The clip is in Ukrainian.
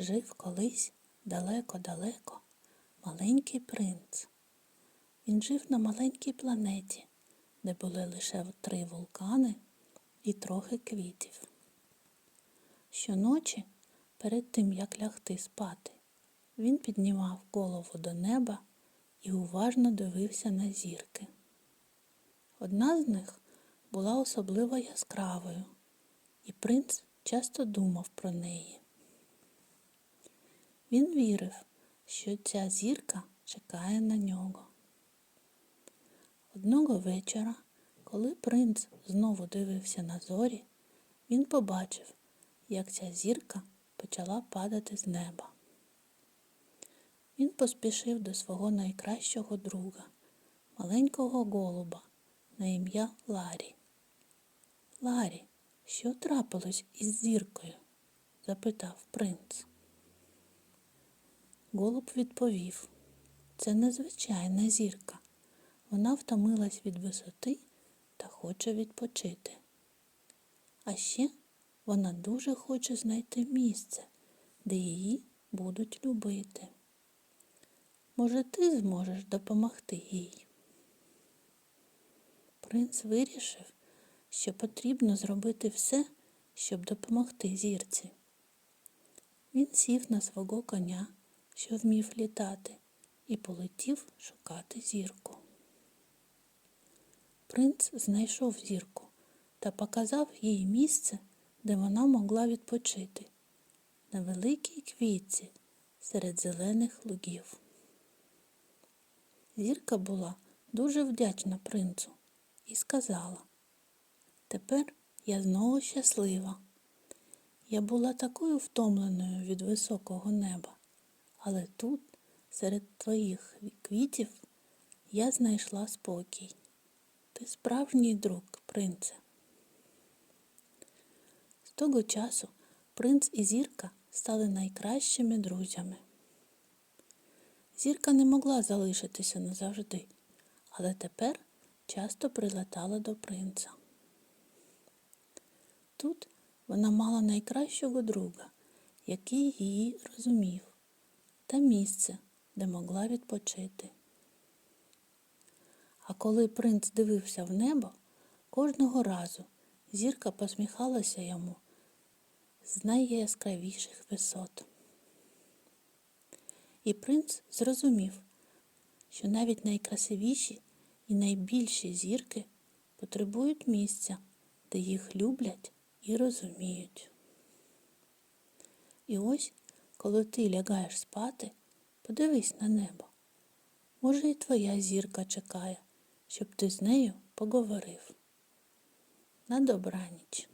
Жив колись далеко-далеко маленький принц. Він жив на маленькій планеті, де були лише три вулкани і трохи квітів. Щоночі, перед тим як лягти спати, він піднімав голову до неба і уважно дивився на зірки. Одна з них була особливо яскравою, і принц часто думав про неї. Він вірив, що ця зірка чекає на нього. Одного вечора, коли принц знову дивився на зорі, він побачив, як ця зірка почала падати з неба. Він поспішив до свого найкращого друга, маленького голуба на ім'я Ларі. Ларі, що трапилось із зіркою? запитав принц. Голуб відповів, це незвичайна зірка. Вона втомилась від висоти та хоче відпочити. А ще вона дуже хоче знайти місце, де її будуть любити. Може, ти зможеш допомогти їй? Принц вирішив, що потрібно зробити все, щоб допомогти зірці. Він сів на свого коня, що вмів літати, і полетів шукати зірку. Принц знайшов зірку та показав їй місце, де вона могла відпочити, на великій квітці серед зелених лугів. Зірка була дуже вдячна принцу і сказала Тепер я знову щаслива. Я була такою втомленою від високого неба, але тут, серед твоїх квітів, я знайшла спокій. Ти справжній друг, принце. З того часу принц і зірка стали найкращими друзями. Зірка не могла залишитися назавжди, але тепер часто прилетала до принца. Тут вона мала найкращого друга, який її розумів, та місце, де могла відпочити. А коли принц дивився в небо, кожного разу зірка посміхалася йому з найяскравіших висот. І принц зрозумів, що навіть найкрасивіші і найбільші зірки потребують місця, де їх люблять і розуміють. І ось, коли ти лягаєш спати, подивись на небо. Може, і твоя зірка чекає, щоб ти з нею поговорив. На добраніч.